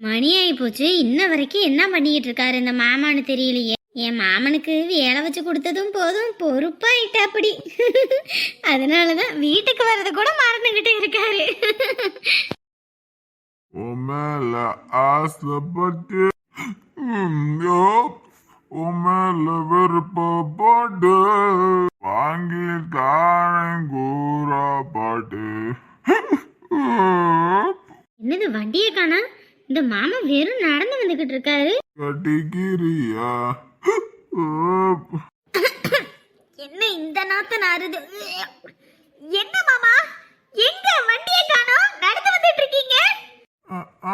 மணி ஆகி போச்சு இன்ன வரைக்கும் என்ன பண்ணிக்கிட்டு இருக்காரு இந்த மாமான்னு தெரியலையே. என் மாமனுக்கு வேலை வச்சு கொடுத்ததும் போதும் பொறுப்பாயிட்டா அப்படி. அதனாலதான் வீட்டுக்கு வர்றது கூட மறந்துகிட்டு இருக்காரு. உன் மேல ஆசைப்பட்டு ம், யோ, உன் மேல விருப்பப்பட்டு வாங்கி தாரன் கூறா பாட்டு. என்னது வண்டியை காணா? இந்த மாமா வெறும் நடந்து வந்துகிட்டு இருக்காரு. கட்டிக்கிறியா? என்ன இந்த நாத்த நாறுது? என்ன மாமா? எங்க வண்டியை காணோம்? நடந்து வந்துட்டு இருக்கீங்க?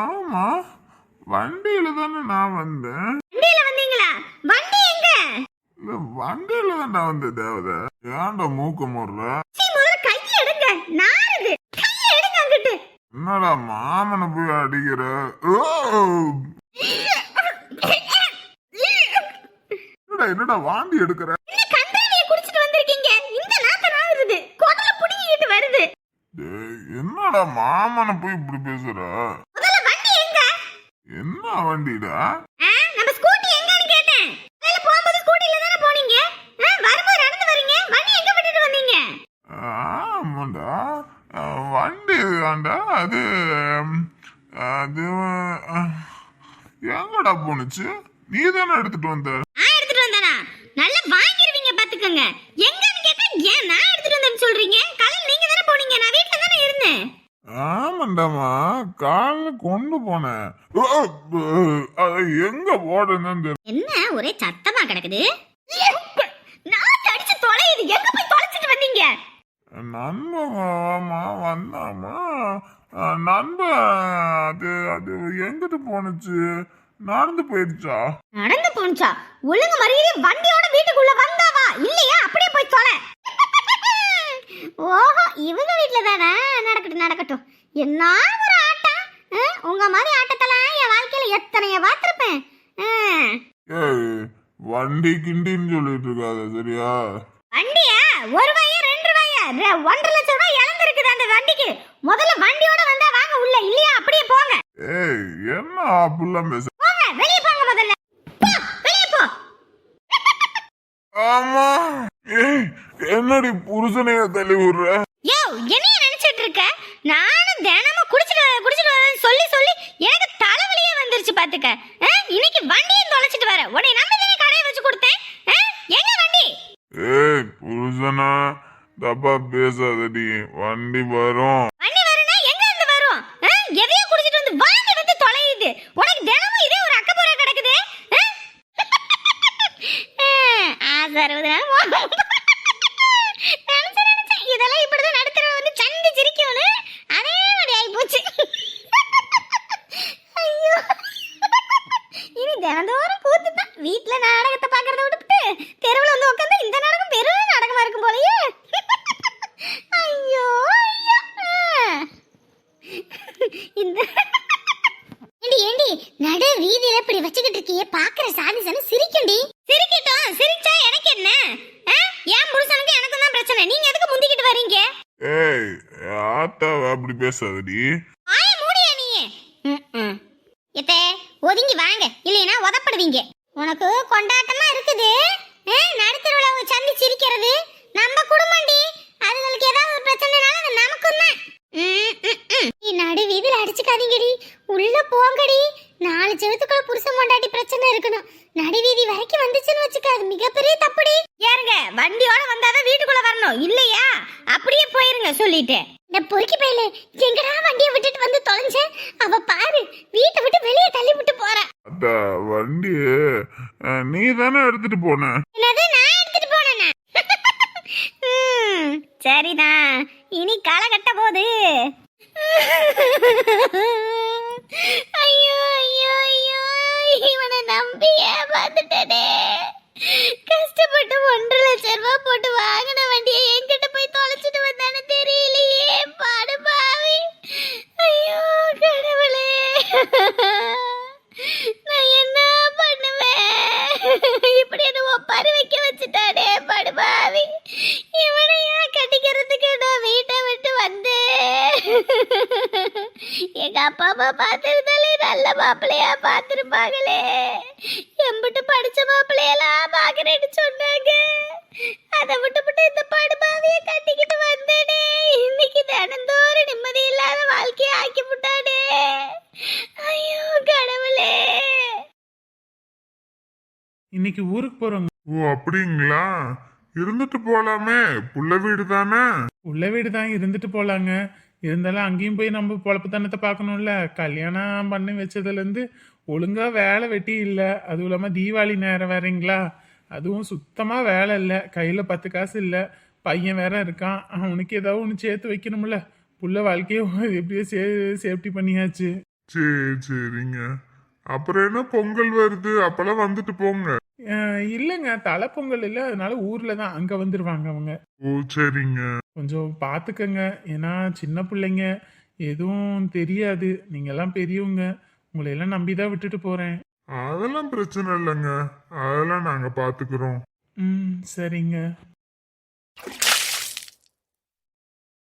ஆமா. வண்டியில தானே நான் வந்தேன். வண்டியில வந்தீங்களா? வண்டி எங்க? வண்டியில தானே வந்தேன் தேவதை. ஏன்டா மூக்க முடுற சீ முதல்ல கையை எடுங்க நாறுது கையை எடுங்க அங்கிட்டு என்னடா மாமனை போய் அடிக்கிற! என்னடா என்னடா வாந்தி எடுக்கிற? என்னடா மாமனை போய் இப்படி பேசுற? என்ன வண்டிடா ஆ, நம்ம ஸ்கூட்டி எங்கன்னு கேட்டேன் முதல்ல போகும்போது ஸ்கூட்டில தானே போனீங்க ஆ, வரும்போது நடந்து வரீங்க வண்டி எங்க விட்டுட்டு வந்தீங்க ஆமாண்டா அஹ், தான்டா அது? அது எங்கடா போனுச்சு நீ தானே எடுத்துட்டு வந்த? நான் எடுத்துட்டு வந்தேனா? நல்லா வாங்கிருவீங்க பாத்துக்கோங்க எங்கன்னு கேட்டா ஏன் நான் எடுத்துட்டு வந்தேன்னு சொல்றீங்க? காலையில நீங்க தானே போனீங்க நான் வீட்ல தானே இருந்தேன். ஆமாண்டாமா காலைல கொண்டு போனேன். அது எங்க போடுன்னு என்ன ஒரே சத்தமா கிடக்குது? நான் அடிச்சு தொலையுது. எங்க போய் தொலைச்சிட்டு வந்தீங்க? நண்பமா வந்தாமா? அஹ், நண்பன் அது அது எங்கிட்டு போனுச்சு நடந்து போயிடுச்சா நடந்து போனுச்சா ஒழுங்கு மரியாதை வண்டியோட வீட்டுக்குள்ள வந்தாவா? இல்லையா? அப்படியே போய் தொலை. ஓஹோ இவங்க வீட்ல தானே? நடக்கட்டும் நடக்கட்டும். என்ன ஒரு ஆட்டம் உங்க மாதிரி ஆட்டத்தெல்லாம் என் வாழ்க்கையில எத்தனைய பார்த்திருப்பேன்? வண்டி கிண்டின்னு சொல்லிட்டு இருக்காத சரியா? வண்டியா? ஒரு ரூபாயா ரெண்டு ரூபாயா ஒன்றரை லட்சம் ரூபாய் இழந்திருக்குது அந்த வண்டிக்கு. முதல்ல வண்டியோட வந்தா வாங்க உள்ள இல்லையா? அப்படியே போங்க. ஏய் என்ன அப்படிலாம் பேச போங்க வெளியே போங்க முதல்ல. போ வெளியே போ. ஆமா. என்னடி புருஷனைய தள்ளி விடுற? யோ என்னைய நினைச்சிட்டு இருக்க? நானும் தினமும் குடிச்சிட்டு குடிச்சிட்டு சொல்லி சொல்லி எனக்கு தலைவலியே வந்துருச்சு பாத்துக்க. இன்னைக்கு வண்டியும் தொலைச்சிட்டு வர. உன்னை நம்பி தானே கடையை வச்சு கொடுத்தேன். எங்க வண்டி? ஏய் புருஷனா. தப்பா பேசாதடி. வண்டி வரும். வண்டி வரும்னா எங்க இருந்து வரும்? ஆ, எதையோ குடிச்சிட்டு வந்து வாந்தி வந்து தொலையுது. உனக்கு தினமும் இதே ஒரு அக்கப்புறா கிடக்குது. ஆ? ஆ, ஆசை அறுபதுனா நினைச்சேன் நினைச்சேன். இதெல்லாம் இப்படிதான் நடுத்தர வந்து சண்டி சிரிக்கும்னு. அதே மாதிரி ஆகி போச்சு ஐயோ. இனி தினந்தோறும் கூத்து தான் வீட்டுல நாடகத்தை பாக்குறத விட்டுட்டு தெருவுல வந்து உட்காந்து இந்த நாடகம் பெரும் நாடகமா இருக்கும் போலயே ஐயோ ஐயோ ஆ. இந்த ஏண்டி ஏண்டி நடு வீதியில இப்படி வச்சுக்கிட்டு இருக்கியே பாக்குற சாதி சன சிரிக்கும்டி. சிரிக்கட்டும் சிரிச்சா எனக்கு என்ன? ஆ? என் புருஷனுக்கு எனக்கும் தான் பிரச்சனை. நீங்க எதுக்கு முந்திக்கிட்டு வர்றீங்க ஏய் ஆத்தாவை அப்படி பேசாதடி. ஆய மூடியா நீ? எத்தே ஒதுங்கி வாங்க. இல்லைனா உதப்படுவீங்க. உனக்கு கொண்டாட்டமா இருக்குது. நடுத்தருவுல அவங்க சந்தி சிரிக்கிறது. நம்ம குடும்பம்டி. அதுங்களுக்கு ஏதாவது ஒரு பிரச்சனைனால அது நமக்கும் தான். நடு வீதியில அடிச்சுக்காதீங்கடி. உள்ள போங்கடி. நாலு செவத்துக்குள்ள புருஷன் பொண்டாட்டி பிரச்சனை இருக்கணும். நடு வீதி வரைக்கும் வந்துச்சுன்னு வச்சுக்க அது மிகப்பெரிய தப்புடி. ஏறுங்க. வண்டியோட வந்தாதான் வீட்டுக்குள்ள வரணும். இல்லையா? அப்படியே போயிருங்க சொல்லிட்டு. இந்த பொறுக்கி பையில எங்கடா வண்டியை விட்டுட்டு வந்து தொலைஞ்ச? அவ பாரு வீட்டை விட்டு வெளியே தள்ளி விட்டு போறா. அத்தா வண்டி நீ தானே எடுத்துட்டு போன? என்னது? நான் எடுத்துட்டு போனேனா? ம், சரிதான். இனி களை கட்ட போது ஐயோ ஐயோ ஐயோ இவனை நம்பி ஏமாந்துட்டனே. கஷ்டப்பட்டு ஒன்றரை லட்சம் ரூபாய் போட்டு வாங்கின வண்டியை என்கிட்ட போய் தொலைச்சிட்டு வந்தானு தெரியலையே. பாடு பாவி. ஐயோ கடவுளே. நான் என்ன பண்ணுவேன்? இப்படி என்ன ஒப்பாரி வச்சுட்டானே பாடு பாவி. இவனை அம்மா பார்த்திருந்தாலே நல்ல மாப்பிள்ளையா பார்த்திருப்பாங்களே. எம்பிட்டு படிச்ச மாப்பிள்ளையெல்லாம் பார்க்கறேன்னு சொன்னாங்க. அதை விட்டு விட்டு இந்த படுபாவைய கட்டிக்கிட்டு வந்தேனே. இன்னைக்கு தினந்தோறும் நிம்மதி இல்லாத வாழ்க்கையை ஆக்கி விட்டானே. ஐயோ கடவுளே. இன்னைக்கு ஊருக்கு போறோங்க. ஓ அப்படிங்களா? இருந்துட்டு போலாமே. புள்ள வீடு தானே? உள்ள வீடு தான் இருந்துட்டு போலாங்க. இருந்தாலும் அங்கேயும் போய் நம்ம பொழப்பு தனத்தை பார்க்கணும்ல. கல்யாணம் பண்ணி வச்சதுலேருந்து ஒழுங்காக வேலை வெட்டி இல்லை. அதுவும் இல்லாமல் தீபாவளி நேரம் வேறங்களா? அதுவும் சுத்தமாக வேலை இல்லை. கையில் பத்து காசு இல்லை. பையன் வேற இருக்கான். அவனுக்கு ஏதாவது ஒன்று சேர்த்து வைக்கணும்ல. புள்ள வாழ்க்கையை எப்படியோ சே சேஃப்டி பண்ணியாச்சு. சரி சரிங்க. அப்புறம் என்ன பொங்கல் வருது? அப்பெல்லாம் வந்துட்டு போங்க. இல்லைங்க. தலைப்பொங்கல் இல்லை. அதனால ஊரில் தான் அங்கே வந்துடுவாங்க அவங்க. ஓ சரிங்க. கொஞ்சம் பார்த்துக்கங்க. ஏன்னா சின்ன பிள்ளைங்க எதுவும் தெரியாது. நீங்கெல்லாம் பெரியவங்க. உங்களை எல்லாம் நம்பி தான் விட்டுட்டு போகிறேன் அதெல்லாம் பிரச்சனை இல்லைங்க. அதெல்லாம் நாங்க பாத்துக்கிறோம் ம் சரிங்க.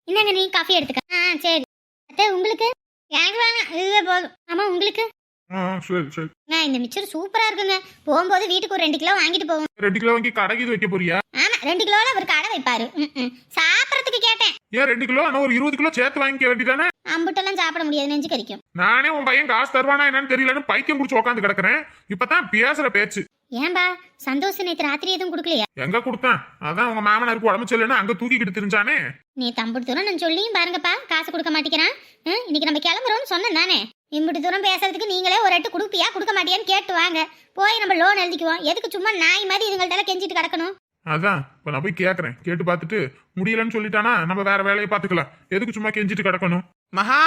என்னங்க நீ காஃபி எடுத்துக்க. ஆ சரி. அத்தை உங்களுக்கு? எனக்கு வேணாம். இதுவே போதும். ஆமா உங்களுக்கு? ஆ சரி சரி. நான் இந்த மிச்சர் சூப்பரா இருக்குங்க. போகும்போது வீட்டுக்கு ஒரு ரெண்டு கிலோ வாங்கிட்டு போவோம். ரெண்டு கிலோ வாங்கி கடைக்கு இது வைக்க போறியா? ஆமா ரெண்டு கிலோல அவர் கடை வைப்பாரு. ம், ம். சாப்பிடறதுக்கு கேட்டேன். ஏன் ரெண்டு கிலோ? ஒரு இருபது கிலோ சேர்த்து வாங்கிக்க வேண்டியதானே? அம்புட்டெல்லாம் சாப்பிட முடியாது நெஞ்சு கறிக்கும் நானே உன் பையன் காசு தருவானா என்னன்னு தெரியலன்னு பைத்தியம் குடிச்சு உட்காந்து கிடக்குறேன். இப்பதான் பேசுற பேச்சு. ஏன்பா சந்தோஷ் நேத்து ராத்திரி எதுவும் கொடுக்கலையா? எங்க கொடுத்தேன்? அதான் உங்க மாமனாருக்கு உடம்பு சரியில்லைன்னு அங்க தூக்கிக்கிட்டு தெரிஞ்சானே? நீ தம்புட்டு தூரம் நான் சொல்லியும் பாருங்கப்பா காசு கொடுக்க மாட்டேங்கிறான். ம், இன்னைக்கு நம்ம கிளம்புறோம்னு சொன்னேன் தானே? இம்பிட்டு தூரம் பேசுறதுக்கு நீங்களே ஒரு எட்டு கொடுப்பியா? கொடுக்க மாட்டியான்னு கேட்டு வாங்க. போய் நம்ம லோன் எழுதிக்குவோம். எதுக்கு சும்மா நாய் மாதிரி இதுங்கள்ட்ட கெஞ்சிட்டு கிடக்கணும்? அதான். இப்ப நான் போய் கேக்குறேன். கேட்டு பார்த்துட்டு முடியலன்னு சொல்லிட்டானா நம்ம வேற வேலையை பார்த்துக்கலாம். எதுக்கு சும்மா கெஞ்சிட்டு கிடக்கணும்? மகா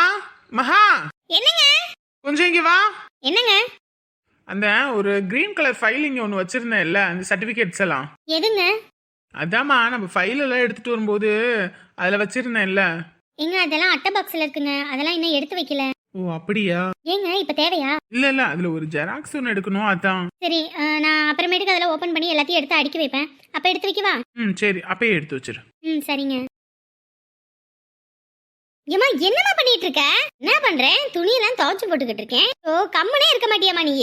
மகா. என்னங்க? கொஞ்சம் இங்க வா. என்னங்க? அந்த ஒரு கிரீன் கலர் ஃபைலிங் ஒன்று வச்சிருந்தேன்ல அந்த சர்டிஃபிகேட்ஸ் எல்லாம். எதுங்க? அதாம்மா நம்ம ஃபைல் எல்லாம் எடுத்துட்டு வரும்போது அதில் வச்சிருந்தேன்ல. எங்க அதெல்லாம் அட்டை பாக்ஸ்ல இருக்குங்க. அதெல்லாம் இன்னும் எடுத்து வைக்கல. ஓ அப்படியா? ஏங்க இப்ப தேவையா? இல்ல இல்ல அதுல ஒரு ஜெராக்ஸ் ஒன்று எடுக்கணும் அதான். சரி அஹ், நான் அப்புறமேட்டுக்கு அதில் ஓப்பன் பண்ணி எல்லாத்தையும் எடுத்து அடுக்கி வைப்பேன். அப்ப எடுத்து வைக்கவா? ம் சரி அப்பயே எடுத்து வச்சிரு. ம் சரிங்க. ஏமா என்னம்மா பண்ணிட்டு இருக்க என்ன பண்றேன்? துணியெல்லாம் துவைச்சு போட்டுக்கிட்டு இருக்கேன். ஓ கம்முனே இருக்க மாட்டியாமா நீ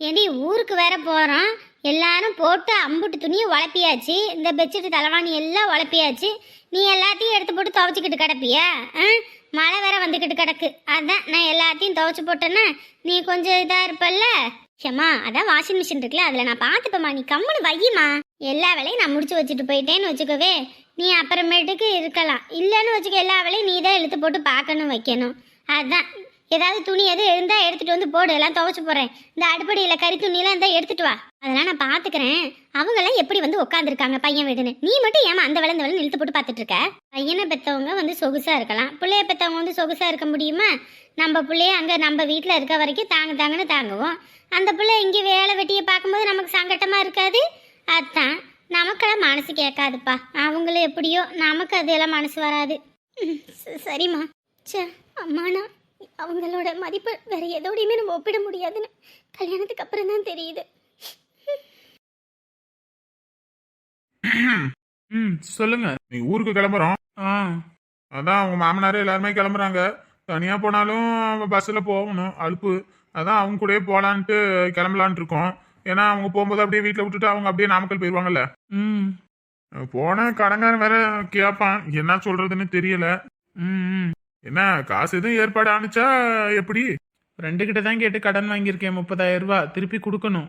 ஏண்டி ஊருக்கு வேற போறோம். எல்லாரும் போட்டு அம்புட்டு துணியை உழப்பியாச்சு இந்த பெட்ஷீட் தலைவாணி எல்லாம் உழப்பியாச்சு நீ எல்லாத்தையும் எடுத்து போட்டு துவைச்சிக்கிட்டு கிடப்பியா? ஆ? மழை வேற வந்துக்கிட்டு கிடக்கு. அதான் நான் எல்லாத்தையும் துவைச்சு போட்டேன்னா நீ கொஞ்சம் இதா இருப்பல்ல? ஷம்மா அதான் வாஷிங் மிஷின் இருக்குல்ல அதில் நான் பார்த்துப்பேம்மா. நீ கம்முன்னு வையுமா எல்லா வேலையும் நான் முடிச்சு வச்சுட்டு போயிட்டேன்னு வச்சுக்கவே நீ அப்புறமேட்டுக்கு இருக்கலாம். இல்லைன்னு வச்சுக்க எல்லா வேலையும் நீ தான் இழுத்து போட்டு பார்க்கணும் வைக்கணும். அதான். ஏதாவது துணி எது இருந்தால் எடுத்துட்டு வந்து போடு. எல்லாம் துவைச்சு போகிறேன் இந்த அடுப்படியில் கறி துணியெல்லாம் இருந்தால் எடுத்துட்டு வா. அதெல்லாம் நான் பார்த்துக்கிறேன் அவங்களாம் எப்படி வந்து உட்காந்துருக்காங்க பையன் வீடுன்னு? நீ மட்டும் ஏமா அந்த வேலை இந்த வேலை இழுத்து போட்டு பார்த்துட்டு இருக்க? பையனை பெற்றவங்க வந்து சொகுசாக இருக்கலாம். பிள்ளைய பெற்றவங்க வந்து சொகுசாக இருக்க முடியுமா? நம்ம பிள்ளைய அங்கே நம்ம வீட்டில் இருக்க வரைக்கும் தாங்க தாங்கன்னு தாங்குவோம். அந்த பிள்ளை இங்கே வேலை வெட்டியை பார்க்கும்போது நமக்கு சங்கட்டமாக இருக்காது? அதான். நமக்கெல்லாம் மனசு கேட்காதுப்பா. அவங்களும் எப்படியோ நமக்கு அதெல்லாம் மனசு வராது. ச- சரிம்மா. சே அம்மாண்ணா. அவங்களோட மதிப்பு வேற எதோடையுமே நம்ம ஒப்பிட முடியாதுன்னு. கல்யாணத்துக்கு அப்புறம் தான் தெரியுது. ம் சொல்லுங்க. நீ ஊருக்கு கிளம்புறோம். ஆ. அதான் அவங்க மாமனார் எல்லாருமே கிளம்புறாங்க. தனியா போனாலும் பஸ்ல போகணும் அலுப்பு. அதான் அவங்க கூடயே போலான்ட்டு கிளம்பலான்ட்டு இருக்கோம். ஏன்னா அவங்க போகும்போது அப்படியே வீட்டில் விட்டுட்டு அவங்க அப்படியே நாமக்கல் போயிடுவாங்கல்ல ம். போன கடங்காரன் வேற கேட்பான் என்ன சொல்றதுன்னு தெரியல. ம். என்ன காசு எதுவும் ஏற்பாடு ஆனுச்சா எப்படி? ரெண்டு கிட்ட தான் கேட்டு கடன் வாங்கியிருக்கேன் முப்பதாயிரம் ரூபாய். திருப்பி கொடுக்கணும்.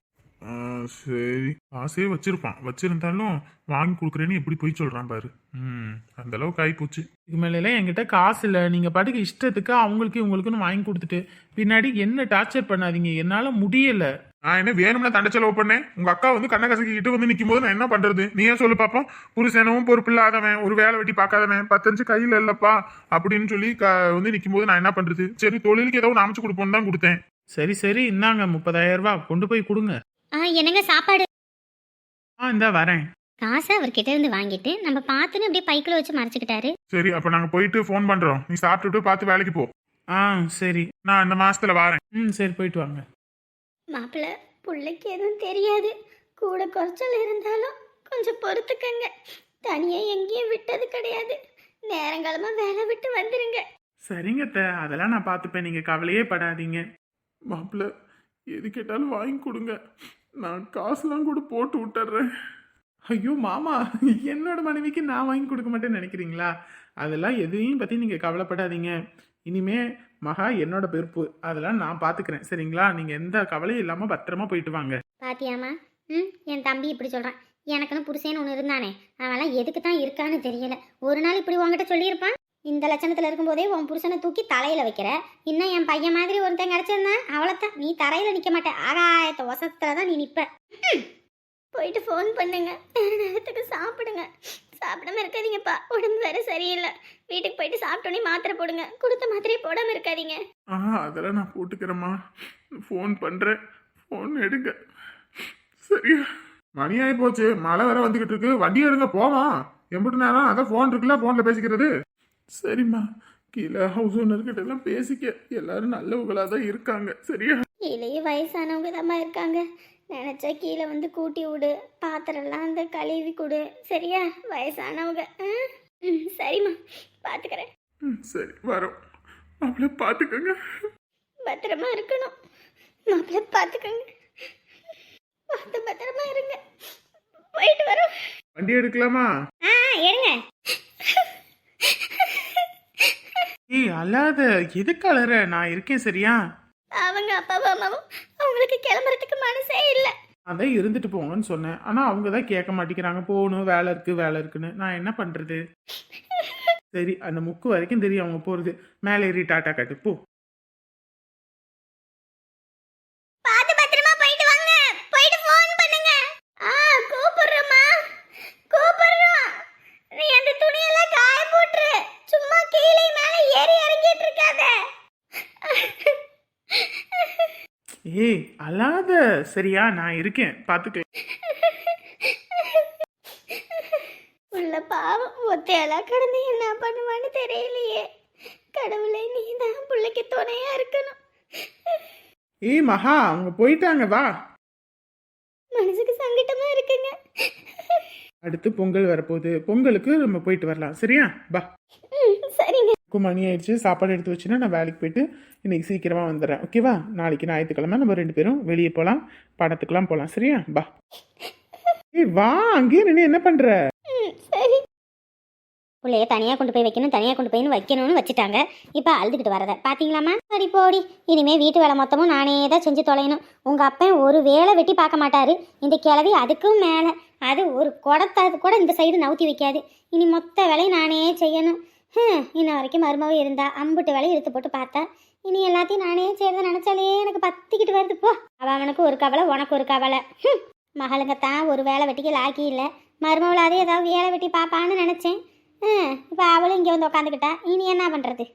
சரி. காசே வச்சிருப்பான். வச்சிருந்தாலும் வாங்கி கொடுக்குறேன்னு எப்படி போய் சொல்றான் பாரு. ம் அந்த அளவுக்கு ஆகி போச்சு இதுக்கு மேலாம் என்கிட்ட காசு இல்லை. நீங்கள் பாட்டுக்கு இஷ்டத்துக்கு அவங்களுக்கு இவங்களுக்குன்னு வாங்கி கொடுத்துட்டு பின்னாடி என்ன டார்ச்சர் பண்ணாதீங்க. என்னால் முடியல. நான் என்ன வேணும்னா தண்டை செலவு பண்ணேன். உங்க அக்கா வந்து கண்ணை கசக்கிட்டு வந்து நிற்கும் போது நான் என்ன பண்றது? நீயே சொல்லு பாப்போம். புருஷனும் பொறுப்பில்லாதவன் ஒரு வேலை வெட்டி பார்க்காதவன் பத்தஞ்சு கையில இல்லப்பா அப்படின்னு சொல்லி க- வந்து நிற்கும் போது நான் என்ன பண்றது? சரி தொழிலுக்கு ஏதோ ஒன்று அமைச்சு கொடுப்போம்னு தான் கொடுத்தேன். சரி சரி. இந்தாங்க முப்பதாயிரம் ரூபாய். கொண்டு போய் கொடுங்க. ஆ என்னங்க சாப்பாடு? ஆ இந்தா வரேன். காசை அவர்கிட்ட இருந்து வாங்கிட்டு நம்ம பார்த்துன்னு அப்படியே பைக்கில் வச்சு மறைச்சிக்கிட்டாரு. சரி அப்ப நாங்க போயிட்டு ஃபோன் பண்றோம். நீ சாப்பிட்டுட்டு பார்த்து வேலைக்கு போ. ஆ சரி. நான் இந்த மாசத்துல வாரேன். ம் சரி போயிட்டு வாங்க. மாப்பிள்ளை பிள்ளைக்கு எதுவும் தெரியாது. கூட குறைச்சல் இருந்தாலும் கொஞ்சம் பொறுத்துக்கங்க. தனியாக எங்கேயும் விட்டது கிடையாது. நேரங்காலமாக வேலை விட்டு வந்துருங்க. சரிங்க அத்தை. அதெல்லாம் நான் பார்த்துப்பேன் நீங்கள் கவலையே படாதீங்க. மாப்பிள்ள எது கேட்டாலும் வாங்கி கொடுங்க. நான் காசுலாம் கூட போட்டு விட்டுறேன். ஐயோ மாமா என்னோட மனைவிக்கு நான் வாங்கி கொடுக்க மாட்டேன்னு நினைக்கிறீங்களா? அதெல்லாம் எதையும் பற்றி நீங்கள் கவலைப்படாதீங்க. இனிமே மகா என்னோட பெருப்பு அதெல்லாம் நான் பார்த்துக்கிறேன் சரிங்களா? நீங்கள் எந்த கவலையும் இல்லாமல் பத்திரமா போயிட்டு வாங்க. பாத்தியாமா ம் என் தம்பி இப்படி சொல்கிறான் எனக்குன்னு புருஷன் ஒன்று இருந்தானே. அவன்லாம் எதுக்கு தான் இருக்கான்னு தெரியல. ஒரு நாள் இப்படி உங்ககிட்ட சொல்லியிருப்பான்? இந்த லட்சணத்தில் இருக்கும்போதே உன் புருஷனை தூக்கி தலையில் வைக்கிற. இன்னும் என் பையன் மாதிரி ஒருத்தன் கிடச்சிருந்தேன் அவ்வளோத்தான் நீ தரையில் நிற்க மாட்டேன் ஆகாயத்த வசத்தில் தான் நீ நிற்ப போயிட்டு ஃபோன் பண்ணுங்க. நேரத்துக்கு சாப்பிடுங்க. சாப்பிடாம இருக்காதீங்கப்பா. உடம்பு வேற சரியில்லை. வீட்டுக்கு போயிட்டு சாப்பிட்டோன்னே மாத்திரை போடுங்க. கொடுத்த மாத்திரையை போடாமல் இருக்காதீங்க. ஆ அதெல்லாம் நான் போட்டுக்கிறேம்மா. ஃபோன் பண்ணுறேன் ஃபோன் எடுங்க. சரியா? மணி ஆகி போச்சு. மழை வேற வந்துக்கிட்டு இருக்கு. வண்டி எடுங்க போவான் எம்பிட்டு நேரம் அதான் ஃபோன் இருக்குல்ல ஃபோனில் பேசிக்கிறது. சரிம்மா. கீழே ஹவுஸ் ஓனர்கிட்ட எல்லாம் பேசிக்க. எல்லாரும் நல்லவங்களாக தான் இருக்காங்க. சரியா? கீழேயே வயசானவங்க தான் இருக்காங்க. நினச்சா கீழே வந்து கூட்டி விடு. பாத்திரம்லாம் அந்த கழுவி கொடு. சரியா? வயசானவங்க? ம் சரிம்மா. பார்த்துக்கிறேன் ம் சரி. வரோம். மாப்பிள்ள பார்த்துக்கோங்க பத்திரமா இருக்கணும். மாப்பிள்ளை பார்த்துக்கோங்க பார்த்து பத்திரமா இருங்க. போயிட்டு வரோம். வண்டி எடுக்கலாமா? ஆ எடுங்க. ஏய் அல்லாத எதுக்கு அலற நான் இருக்கேன் சரியா? அவங்க அப்பாவும் அம்மாவும் அவங்களுக்கு கிளம்புறதுக்கு மனசே இல்லை. அதான் இருந்துட்டு போங்கன்னு சொன்னேன். ஆனால் அவங்க தான் கேட்க மாட்டேங்கிறாங்க. போகணும் வேலை இருக்கு வேலை இருக்குன்னு. நான் என்ன பண்ணுறது சரி அந்த முக்கு வரைக்கும் தெரியும் அவங்க போகிறது மேலே ஏறி டாட்டா காட்டு போ பார்த்து பத்திரமா போயிட்டு வாங்க போயிட்டு ஃபோன் பண்ணுங்க ஆ கூப்பிடுறேம்மா கூப்பிடுறோம் நீ அந்த துணியெல்லாம் காய போட்டுரு சும்மா கீழே மேல ஏறி இறங்கிட்டு இருக்காத ஏய் அல்லாத சரியா நான் இருக்கேன். பார்த்துக்க உள்ள பாவம் ஒத்தையெல்லாம் கடந்து என்ன பண்ணுவான்னு தெரியலையே. கடவுளே நீ தான் பிள்ளைக்கு துணையா இருக்கணும். ஏய் மகா அவங்க போயிட்டாங்க வா. மனசுக்கு சங்கட்டமா இருக்குங்க. அடுத்து பொங்கல் வரப்போகுது. பொங்கலுக்கு நம்ம போயிட்டு வரலாம். சரியா? பா சரிங்க. இப்போ மணி ஆயிடுச்சு. சாப்பாடு எடுத்து வச்சுன்னா நான் வேலைக்கு போயிட்டு இன்னைக்கு சீக்கிரமா வந்துடுறேன். ஓகேவா நாளைக்கு ஞாயிற்றுக்கிழமை நம்ம ரெண்டு பேரும் வெளியே போகலாம் படத்துக்குலாம் போகலாம் சரியா? பா ஏய் வா. அங்கேயே நின்று என்ன பண்ற? சரி. பிள்ளைய தனியாக கொண்டு போய் வைக்கணும் தனியாக கொண்டு போய் வைக்கணும்னு வச்சுட்டாங்க. இப்போ அழுதுகிட்டு வரத. பார்த்தீங்களாம்மா சரி போடி. இனிமே வீட்டு வேலை மொத்தமும் நானே தான் செஞ்சு தொலையணும். உங்கள் அப்பன் ஒரு வேலை வெட்டி பார்க்க மாட்டாரு. இந்த கிழவி அதுக்கும் மேலே. அது ஒரு குடத்தை கூட இந்த சைடு நவுத்தி வைக்காது. இனி மொத்த வேலையும் நானே செய்யணும். ஹம், இன்ன வரைக்கும் மருமக இருந்தா அம்புட்டு வேலையை இழுத்து போட்டு பார்த்தா. இனி எல்லாத்தையும் நானே செய்யறத நினச்சாலே எனக்கு பத்திக்கிட்டு வருது போ. அவ அவனுக்கு ஒரு கவலை உனக்கு ஒரு கவலை. ஹம், மகளுங்க தான் ஒரு வேலை வெட்டிக்கு லாக்கி இல்லை. மருமவளாதே ஏதாவது வேலை வெட்டி பார்ப்பான்னு நினச்சேன். இப்போ அவளும் இங்கே வந்து உட்காந்துக்கிட்டா இனி என்ன பண்ணுறது